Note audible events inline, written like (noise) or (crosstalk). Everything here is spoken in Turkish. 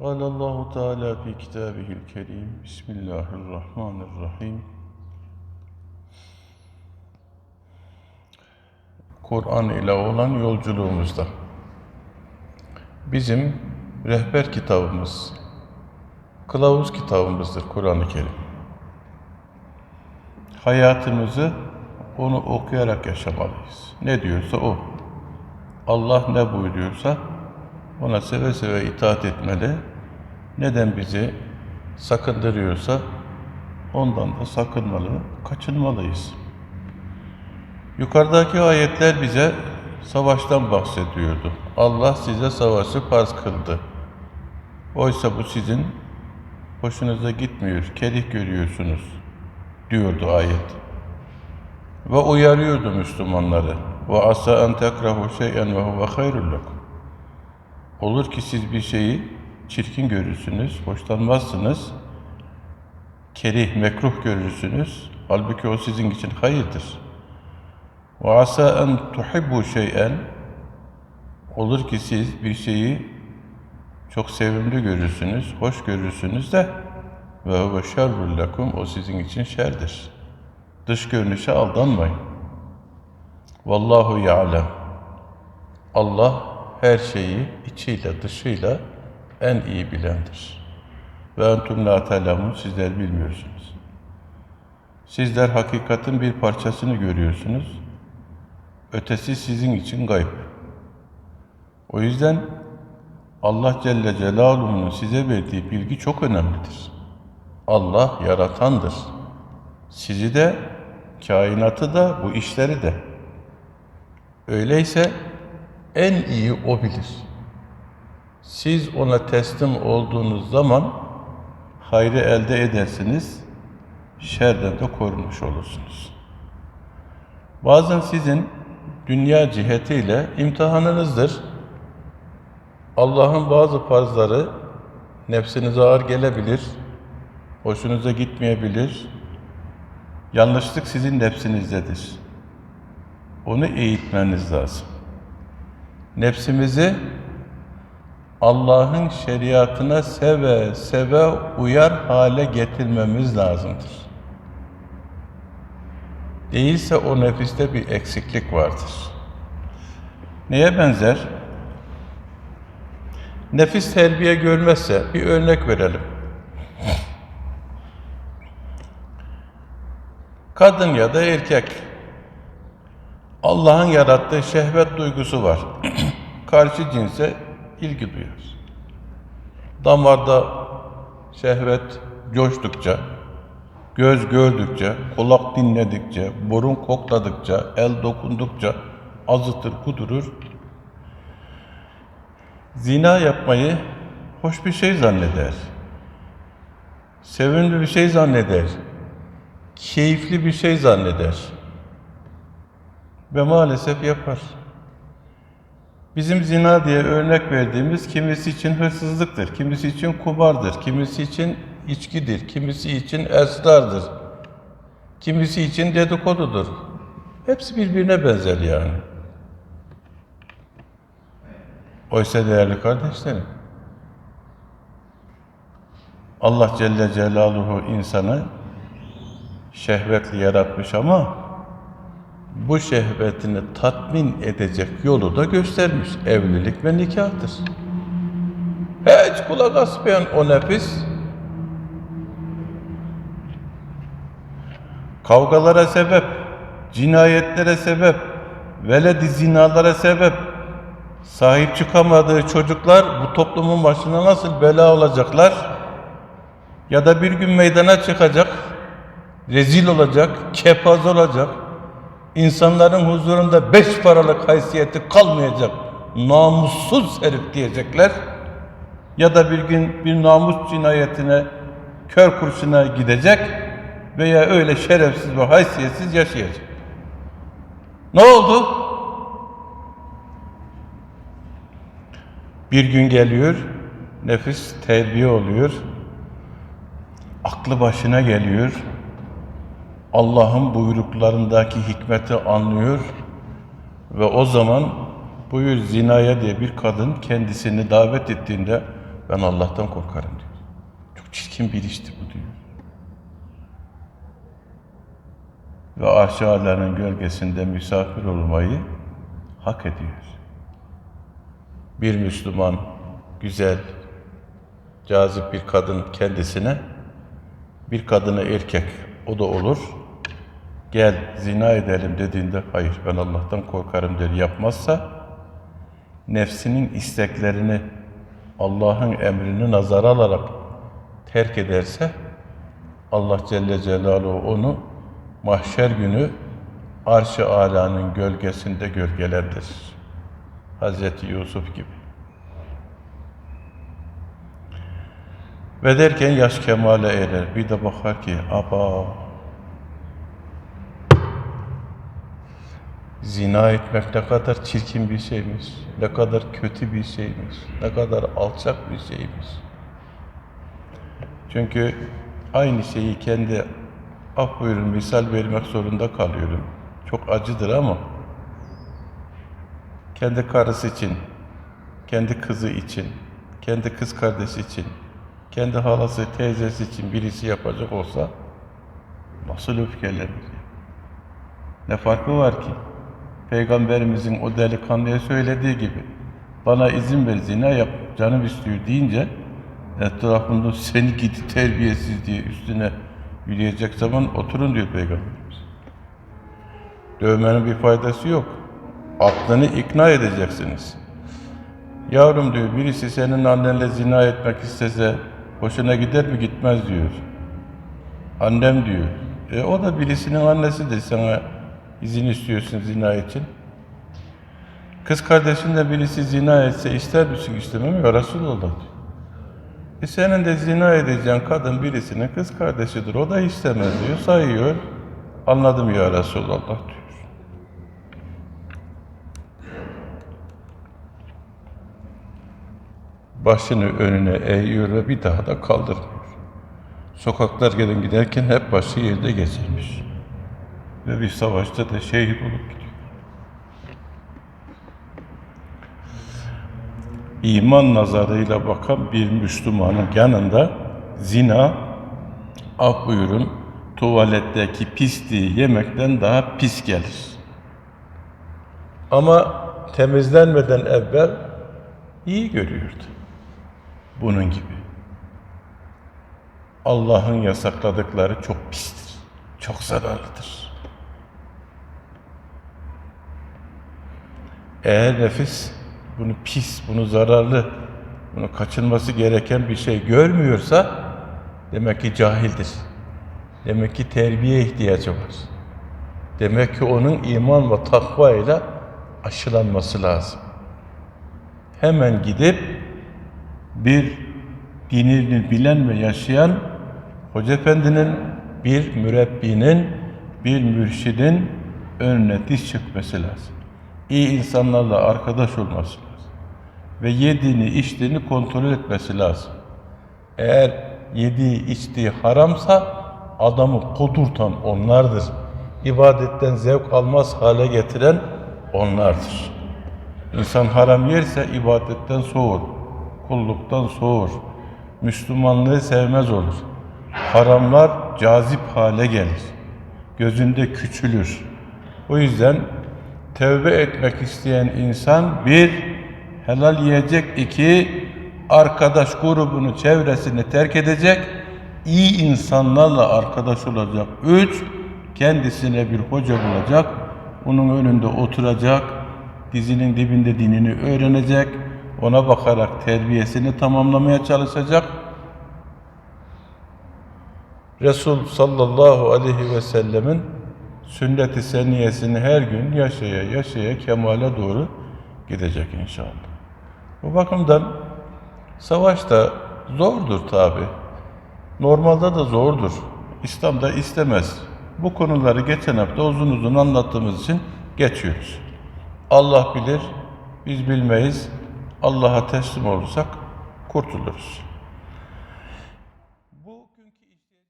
قال الله تعالى في كتابه الكريم بسم الله الرحمن الرحيم Kur'an ile olan yolculuğumuzda bizim rehber kitabımız, kılavuz kitabımızdır Kur'an-ı Kerim. Hayatımızı onu okuyarak yaşamalıyız. Ne diyorsa o. Allah ne buyuruyorsa ona seve seve itaat etmeli. Neden bizi sakındırıyorsa ondan da sakınmalı, kaçınmalıyız. Yukarıdaki ayetler bize savaştan bahsediyordu. Allah size savaşı farz kıldı. Oysa bu sizin hoşunuza gitmiyor, kerih görüyorsunuz diyordu ayet. Ve uyarıyordu Müslümanları. Ve asa en tekrahu şey'en ve huve hayrul. Olur ki siz bir şeyi çirkin görürsünüz, hoşlanmazsınız, kerih, mekruh görürsünüz. Halbuki o sizin için hayırdır. Asa en tuhibbu şey'en olur ki siz bir şeyi çok sevimli görürsünüz, hoş görürsünüz de ve huve şerrul lekum o sizin için şerdir. Dış görünüşe aldanmayın. Vallahu ya'lem. Allah her şeyi içiyle dışıyla en iyi bilendir. Ve entum la telemun sizler bilmiyorsunuz. Sizler hakikatin bir parçasını görüyorsunuz. Ötesi sizin için gayb. O yüzden Allah Celle Celaluhu'nun size verdiği bilgi çok önemlidir. Allah yaratandır. Sizi de, kainatı da, bu işleri de. Öyleyse en iyi O bilir. Siz ona teslim olduğunuz zaman hayrı elde edersiniz, şerden de korunmuş olursunuz. Bazen sizin dünya cihetiyle imtihanınızdır. Allah'ın bazı farzları nefsinize ağır gelebilir, hoşunuza gitmeyebilir. Yanlışlık sizin nefsinizdedir. Onu eğitmeniz lazım. Nefsimizi Allah'ın şeriatına seve seve uyar hale getirmemiz lazımdır. Değilse o nefiste bir eksiklik vardır. Neye benzer? Nefis terbiye görmezse bir örnek verelim. Kadın ya da erkek Allah'ın yarattığı şehvet duygusu var. (clears throat) Karşı cinse ilgi duyar. Damarda şehvet coştukça, göz gördükçe, kulak dinledikçe, burun kokladıkça, el dokundukça azıtır, kudurur. Zina yapmayı hoş bir şey zanneder. Sevimli bir şey zanneder. Keyifli bir şey zanneder. Ve maalesef yapar. Bizim zina diye örnek verdiğimiz kimisi için hırsızlıktır, kimisi için kumardır, kimisi için içkidir, kimisi için esrardır, kimisi için dedikodudur. Hepsi birbirine benzer yani. Oysa değerli kardeşlerim, Allah Celle Celaluhu insanı şehvetli yaratmış ama bu şehvetini tatmin edecek yolu da göstermiş. Evlilik ve nikahtır. Hiç kulak asmayan o nefis kavgalara sebep, cinayetlere sebep, veledi zinalara sebep, sahip çıkamadığı çocuklar bu toplumun başına nasıl bela olacaklar? Ya da bir gün meydana çıkacak, rezil olacak, kepaz olacak, insanların huzurunda beş paralık haysiyeti kalmayacak, namussuz herif diyecekler. Ya da bir gün bir namus cinayetine, kör kurşuna gidecek veya öyle şerefsiz ve haysiyetsiz yaşayacak. Ne oldu? Bir gün geliyor, nefis terbiye oluyor, aklı başına geliyor, Allah'ın buyruklarındaki hikmeti anlıyor ve o zaman buyur zinaya diye bir kadın kendisini davet ettiğinde Ben Allah'tan korkarım diyor. Çok çirkin bir işti bu diyor. Ve arş-ı Alâ'nın gölgesinde misafir olmayı hak ediyor. Bir Müslüman, güzel, cazip bir kadın kendisine, bir kadını erkek, o da olur, gel zina edelim dediğinde, hayır ben Allah'tan korkarım der, yapmazsa, nefsinin isteklerini Allah'ın emrini nazara alarak terk ederse Allah Celle Celaluhu onu mahşer günü arş-ı alanın gölgesinde gölgelendirir. Hazreti Yusuf gibi. Ve derken yaş kemale erer. Bir de bakar ki aba Zina etmek ne kadar çirkin bir şeymiş, ne kadar kötü bir şeymiş, ne kadar alçak bir şeymiş. Çünkü aynı şeyi kendi af buyurun misal vermek zorunda kalıyorum. Çok acıdır ama kendi karısı için, kendi kızı için, kendi kız kardeşi için, kendi halası, teyzesi için birisi yapacak olsa nasıl öfkelenir? Ne farkı var ki? Peygamberimizin o delikanlıya söylediği gibi bana izin ver zina yap canım istiyor deyince etrafında seni gidi terbiyesiz diye üstüne yürüyecek zaman oturun diyor Peygamberimiz. Dövmenin bir faydası yok. Aklını ikna edeceksiniz. Yavrum diyor birisi senin annenle zina etmek istese hoşuna gider mi gitmez diyor. Annem diyor. E o da birisinin annesidir sana izin istiyorsun zina için. Kız kardeşinle birisi zina etse ister misin istemem ya Resulallah diyor. E senin de zina edeceğin kadın birisinin kız kardeşidir. O da istemez diyor. Sayıyor. Anladım ya Resulallah diyor. Başını önüne eğiyor ve bir daha da kaldırmıyor. Sokaklar gelin giderken hep başı yerde geçirmiş. Ve bir savaşta da şehit olup gidiyor. İman nazarıyla bakan bir Müslümanın yanında zina, af buyurun, tuvaletteki pisliği yemekten daha pis gelir. Ama temizlenmeden evvel iyi görüyordu. Bunun gibi. Allah'ın yasakladıkları çok pistir, çok zararlıdır. Eğer nefis bunu pis, bunu zararlı, bunu kaçınması gereken bir şey görmüyorsa demek ki cahildir. Demek ki terbiye ihtiyacı var. Demek ki onun iman ve takva ile aşılanması lazım. Hemen gidip bir dinini bilen ve yaşayan Hoca Efendi'nin, bir mürebbinin, bir mürşidin önüne diz çökmesi lazım. İyi insanlarla arkadaş olması lazım. Ve yediğini, içtiğini kontrol etmesi lazım. Eğer yediği, içtiği haramsa adamı kudurtan onlardır. İbadetten zevk almaz hale getiren onlardır. İnsan haram yerse ibadetten soğur, kulluktan soğur, Müslümanlığı sevmez olur. Haramlar cazip hale gelir, gözünde küçülür. O yüzden tevbe etmek isteyen insan bir, helal yiyecek, iki, arkadaş grubunu, çevresini terk edecek, iyi insanlarla arkadaş olacak, üç, kendisine bir hoca bulacak, onun önünde oturacak, dizinin dibinde dinini öğrenecek, ona bakarak terbiyesini tamamlamaya çalışacak. Resul sallallahu aleyhi ve sellemin sünnet-i seniyesini her gün yaşaya yaşaya kemale doğru gidecek inşallah. Bu bakımdan savaş da zordur tabi. Normalde de zordur. İslam da istemez. Bu konuları geçen hafta uzun uzun anlattığımız için geçiyoruz. Allah bilir, biz bilmeyiz. Allah'a teslim olursak kurtuluruz.